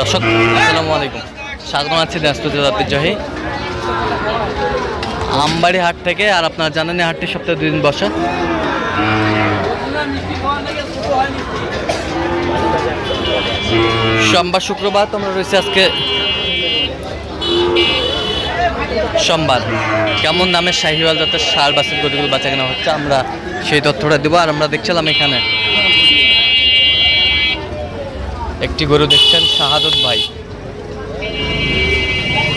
দর্শক, আসসালামু আলাইকুম। স্বাগত আছি জেলা ঐতিহ্যবাহী আমবাড়ি হাট থেকে, আর আপনারা জানেন হাটটি সপ্তাহে দুই দিন বসে। সোমবার, শুক্রবার তোমরা রয়েছে আজকে। সোমবার। কেমন দামের শাহিওয়াল জাতের সার, বাসের গরুগুলো বাঁচা কেনা হচ্ছে, আমরা সেই তথ্যটা দেবো। আর আমরা দেখছিলাম এখানে একটি গরু দেখছেন শাহাদত ভাই।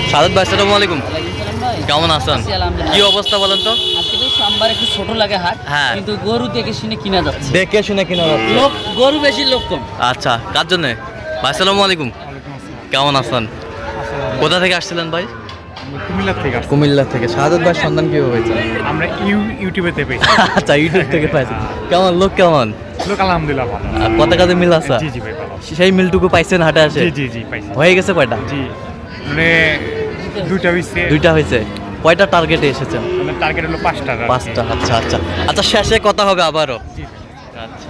শাহাদত ভাই আসসালামু আলাইকুম। কেমন আছেন? কি অবস্থা বলেন তো? আজকে তো সোমবার একটু ছোট লাগে হাট হ্যাঁ। কিন্তু গরু দেখে শুনে কিনা যাচ্ছে। দেখে শুনে কিনা যাচ্ছে। লোক গরু বেশি লোক কম। আচ্ছা কার জন্য? ভাই আসসালামু আলাইকুম। কেমন আছেন? কোথা থেকে আসছিলেন ভাই? কুমিল্লার থেকে কুমিল্লা থেকে। ভাই সন্ধান কীভাবে হয়েছে আমরা ইউ ইউটিউবে পেয়েছি। আচ্ছা ইউটিউব থেকে পাইছেন কেমন লোক কেমন? লোক আলহামদুলিল্লাহ ভালো। কাজে মিল আছে? জি জি ভাই ভালো। সেই মিলটুকু পাইছেন হাটে আসে? জি জি জি পাইছি। হয়ে গেছে কয়টা? জি মানে দুইটা হইছে। দুইটা হয়েছে কয়টা টার্গেটে এসেছেন? মানে টার্গেট হলো পাঁচটা পাঁচটা আচ্ছা আচ্ছা। আচ্ছা শেষে কথা হবে আবারও। আচ্ছা।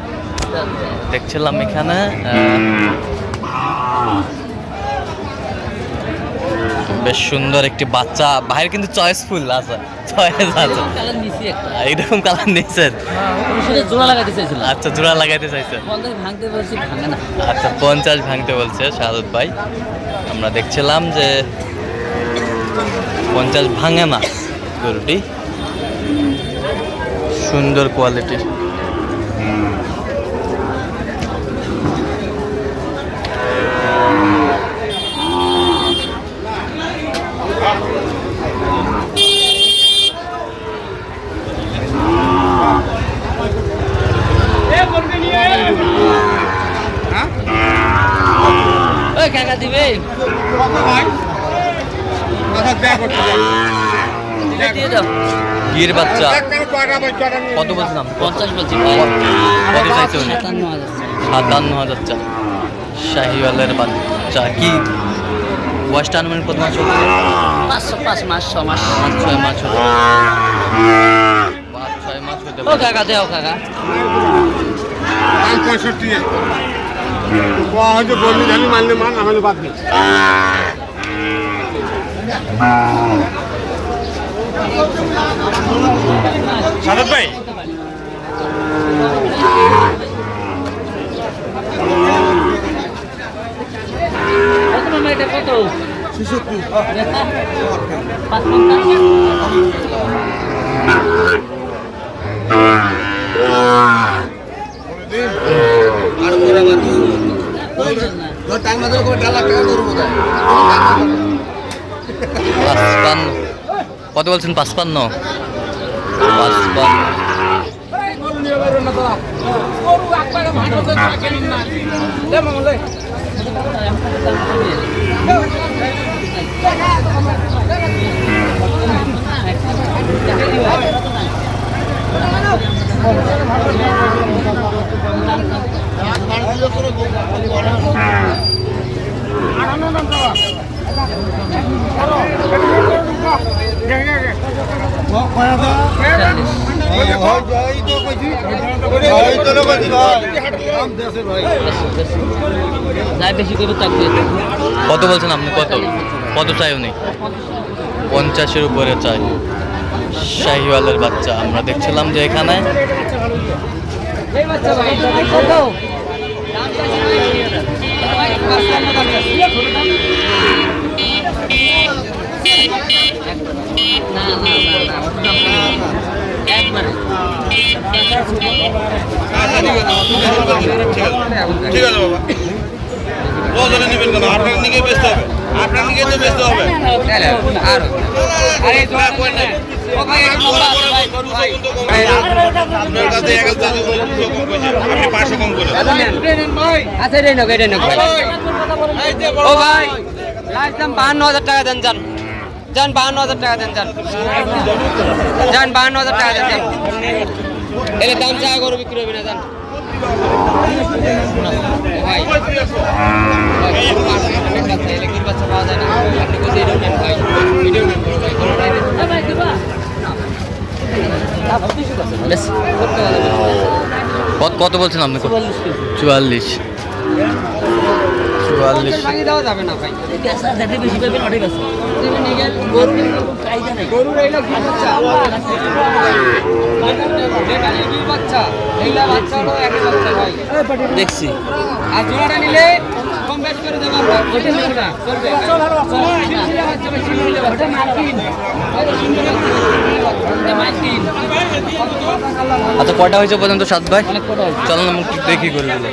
দেখছিলাম এখানে বেশ সুন্দর একটি বাচ্চা। বাইরে কিন্তু চয়েসফুল আছে। চয়েস আছে। এইরকম কালার নিয়েছেন জোড়া লাগাতে চাইছিলাম আচ্ছা জোড়া লাগাইতে চাইছেন পঞ্চাশ ভাঙতে বলছি ভাঙে না। আচ্ছা পঞ্চাশ ভাঙতে বলছে শাহাদত ভাই। আমরা দেখছিলাম যে পঞ্চাশ ভাঙে না গরুটি। সুন্দর কোয়ালিটির কাকা দিবে? এটা দিয়ে দাও। গির বাচ্চা। কত বলছিলাম? পঞ্চাশ বলছি ভাই। কত চাইছে উনি? সাতান্ন হাজার চা শাহিওয়ালের বাচ্চা কি? বয়সটা আনুমানিক কত মাস হচ্ছে পাঁচশো পাঁচ মাস ছ মাস। পাঁচ ছয় মাস হতে পাঁচ ছয় মাস হতে কাকা দেও কাকা। পঁয়ষট্টি হয়তো বললি জানি মানলে মান মামা এটা কত দেখা পাঁচ পঞ্চাশ বলছেন না পাঁচপান্ন কত বলছেন পাঁচপান্ন। পাঁচপান্ন। করে চাকরি কত বলছেন আপনি? কত? কত চাই উনি? পঞ্চাশের উপরে চাই। শাহিওয়ালের বাচ্চা। আমরা দেখছিলাম যে এখানে কত না না না একবারে ঠিক আছে বাবা রোজারে নেবেন কেন আপনার নিকে বেচতে হবে আপনার নিকে তো বেচতে হবে আপনার কাছে এক হাজার দুশো কম করেছে আপনি পাঁচশো কম করে আচ্ছা রে নোক এটা নোক ও ভাই। লাস্ট দাম বাহান্ন হাজার টাকা দেন যান। যান বাহান্ন হাজার টাকা দেন যান। যান বাহান্ন হাজার টাকা দেন যান। এর দাম চা করে বিক্রি হবে না যান। কত কত বলছেন আপনি? চুয়াল্লিশ চুয়াল্লিশ। চুয়াল্লিশ চুয়াল্লিশ দেওয়া যাবে না ভাই। বেশি পাবেন অনেক আছে। গরুর এইটা দেখছি। আর জোড়াটা নিলে কম বেশ করে দেবো। আচ্ছা কয়টা হয়েছে পর্যন্ত সাত ভাই? চলো না দেখি গরুগুলো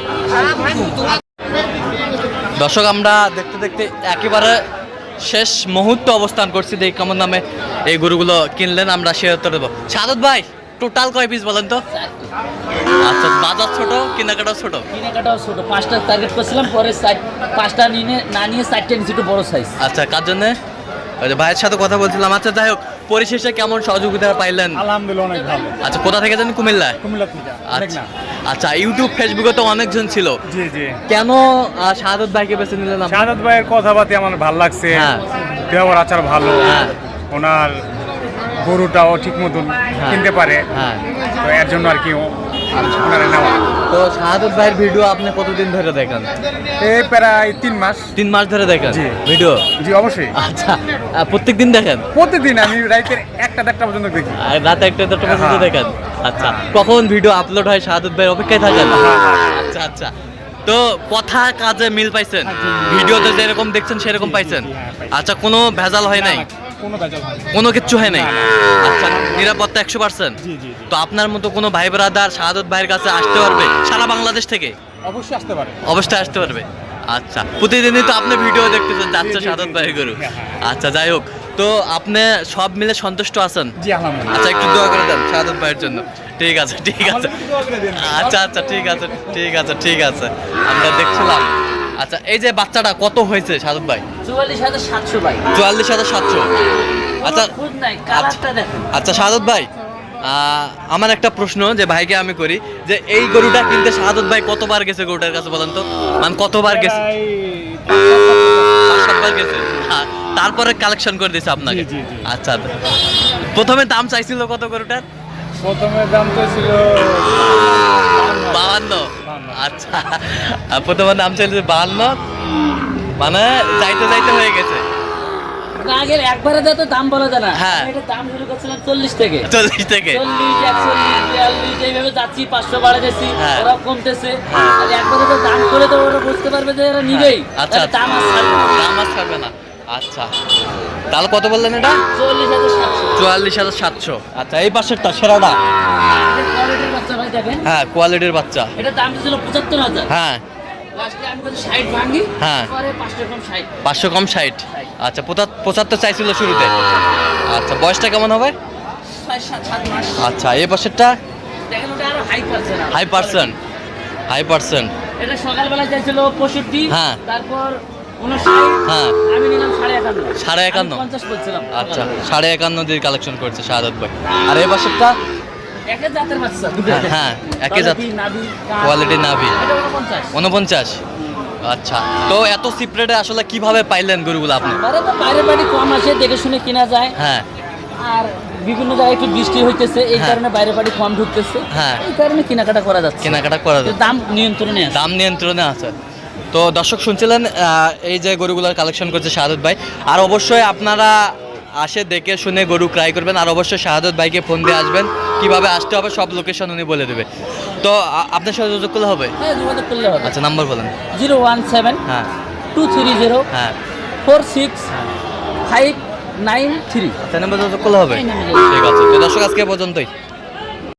দর্শক আমরা দেখতে দেখতে একেবারে শেষ মুহূর্ত অবস্থান করছি। দেখি কেমন নামে এই গরুগুলো কিনলেন আমরা সে উত্তর দেবো। সাদত ভাই টোটাল কয় পিস বলেন তো? আচ্ছা বাজার ছোট কেনাকাটা ছোট? কেনাকাটাও ছোট। পাঁচটা টার্গেট করছিলাম পরে সাইড পাঁচটা নিয়ে না নিয়ে সাইডটা নিয়েছি একটু বড় সাইজ আচ্ছা কার জন্য? ওই যে ভাইয়ের সাথে কথা বলছিলাম। আচ্ছা যাই হোক পরিশেষে কেমন সহযোগিতা পাইলেন? আলহামদুলিল্লাহ অনেক ভালো। আচ্ছা কোথা থেকে জানেন? কুমিল্লা কুমিল্লা থেকে আচ্ছা আচ্ছা ইউটিউব ফেসবুকে তো অনেকজন ছিল। জি জি। কেন শাহাদত ভাইকে বেছে নিলেন শাহাদত শাহাদ ভাইয়ের কথাবার্তা আমার ভালো লাগছে। হ্যাঁ। ব্যবহার আচার ভালো। হ্যাঁ। ওনার গরুটাও ঠিক মতন কিনতে পারে। হ্যাঁ। তো এর জন্য আর কি ওনারা নেওয়া। তো শাহাদত ভাইয়ের ভিডিও আপনি কতদিন ধরে দেখেন? এই প্রায় তিন মাস। তিন মাস ধরে দেখেন? জি। ভিডিও? জি অবশ্যই। আচ্ছা। প্রত্যেক দিন দেখেন? প্রতিদিন আমি রাইতের একটা দেড়টা পর্যন্ত দেখি। রাত একটা দেড়টা পর্যন্ত হ্যাঁ। দেখেন? আচ্ছা। কখন ভিডিও আপলোড হয় শাহাদত ভাইয়ের অপেক্ষায় থাকেন? আচ্ছা আচ্ছা। তো কথা কাজে মিল পাইছেন? ভিডিওতে যেরকম দেখছেন সেরকম পাইছেন? আচ্ছা কোনো ভেজাল হয় নাই? কোনো বেজাল হয়। কোনো কিচ্ছু হয় নাই? আচ্ছা নিরাপত্তা একশো পার্সেন্ট জি জি জি। তো আপনার মতো কোনো ভাই ব্রাদার শাহাদত ভাইয়ের কাছে আসতে পারবে সারা বাংলাদেশ থেকে? অবশ্যই আসতে পারে। অবশ্যই আসতে পারবে। আচ্ছা প্রতিদিনই তো আপনি ভিডিও দেখতেছেন যাচ্ছে জি, জি, সাধন জি। ভাই গরু আচ্ছা যাই হোক। তো আপনি সব মিলে সন্তুষ্ট আছেন? জি আলহামদুলিল্লাহ। আচ্ছা একটু দোয়া করে দেন সাধন ভাইয়ের জন্য। ঠিক আছে ঠিক আছে। আমাদের দোয়া করে দিন। আচ্ছা আচ্ছা ঠিক আছে ঠিক আছে ঠিক আছে। আমরা দেখছিলাম আচ্ছা এই যে বাচ্চাটা কত হয়েছে সাধন ভাই? চুয়াল্লিশ হাজার সাতশো ভাই। চুয়াল্লিশ হাজার সাতশো। আচ্ছা আচ্ছা সাদত ভাই আমার একটা প্রশ্ন যে ভাইকে আমি করি যে এই গরুটা কিনতে সাদত ভাই কতবার গেছে গরুটার কাছে বলেন তো? মানে কতবার গেছে? সাতবার গেছে। হ্যাঁ, তারপরে কালেকশন করে দিয়েছে আপনাকে। জি, জি, জি। আচ্ছা প্রথমে দাম চাইছিল কত গরুটার? প্রথমে দাম তো ছিল বাহান্ন বাহান্ন। আচ্ছা আর প্রথমে দাম চাইছিল বাহান্ন মানে যাইতে যাইতে হয়ে গেছে। আগের একবারে যত দাম বলা যায় না। হ্যাঁ। এটা দাম শুরু করছিলাম চল্লিশ থেকে। চল্লিশ থেকে। চল্লিশ একচল্লিশ বিয়াল্লিশ এইভাবে যাচ্ছি পাঁচশো বাড়া যাচ্ছি হ্যাঁ। ওরা কমতেছে। আর একবারে তো দাম করে তো ওরা বুঝতে পারবে যে এরা নিবেই আচ্ছা দাম আর দাম আর ছাড়বে না। আচ্ছা। তাহলে কত বললেন এটা? চুয়াল্লিশ হাজার সাতশো। আচ্ছা এই পাশেরটা সেরাটা? কোয়ালিটির বাচ্চা হ্যাঁ কোয়ালিটির বাচ্চা। এটা দাম ছিল পঁচাত্তর হাজার। হ্যাঁ। হ্যাঁ। পাঁচশো কম ষাট। আচ্ছা পঁচা- পঁচাত্তর চাইছিল শুরুতে। আচ্ছা বয়সটা কেমন হবে? আচ্ছা এই পাশেরটা? হাই পার্সেন্ট হাই পার্সেন্ট এটা সকালবেলা চাইছিল পঁয়ষট্টি। হ্যাঁ। তারপর হ্যাঁ। আমি সাড়ে একান্ন। আচ্ছা সাড়ে একান্ন দিয়ে কালেকশন করছে শাহাদত ভাই। আর এই পাশেরটা? হ্যাঁ, হ্যাঁ, একই জাত। কোয়ালিটি, নাভি, উনপঞ্চাশ। আচ্ছা তো এত সিপ্রেটে আসলে কীভাবে পাইলেন গরুগুলো আপনি? বাইরে বাড়ি কম আসে দেখে শুনে কিনা যায়। হ্যাঁ। আর বিভিন্ন জায়গায় একটু বৃষ্টি হইতেছে এই হ্যাঁ। কারণে বাইরে বাড়ি কম ঢুকতেছে। হ্যাঁ। এই কারণে কেনাকাটা করা যাচ্ছে। কেনাকাটা করা যায় দাম নিয়ন্ত্রণে দাম নিয়ন্ত্রণে আছে। তো দর্শক শুনছিলেন এই যে গরুগুলোর কালেকশন করছে শাহাদত ভাই। আর অবশ্যই আপনারা আসে দেখে শুনে গরু ক্রাই করবেন আর অবশ্যই শাহাদত ভাইকে ফোন দিয়ে আসবেন কীভাবে আসতে হবে সব লোকেশন উনি বলে দেবে। তো আপনার সাথে যোগাযোগ করলে হবে? হ্যাঁ যোগাযোগ করলে হবে। আচ্ছা নাম্বার বলেন। জিরো ওয়ান সেভেন হ্যাঁ। টু থ্রি জিরো হ্যাঁ। Four six five nine three. আচ্ছা নাম্বার যোগাযোগ করলে হবে? ঠিক আছে। তো দর্শক আজকে পর্যন্তই।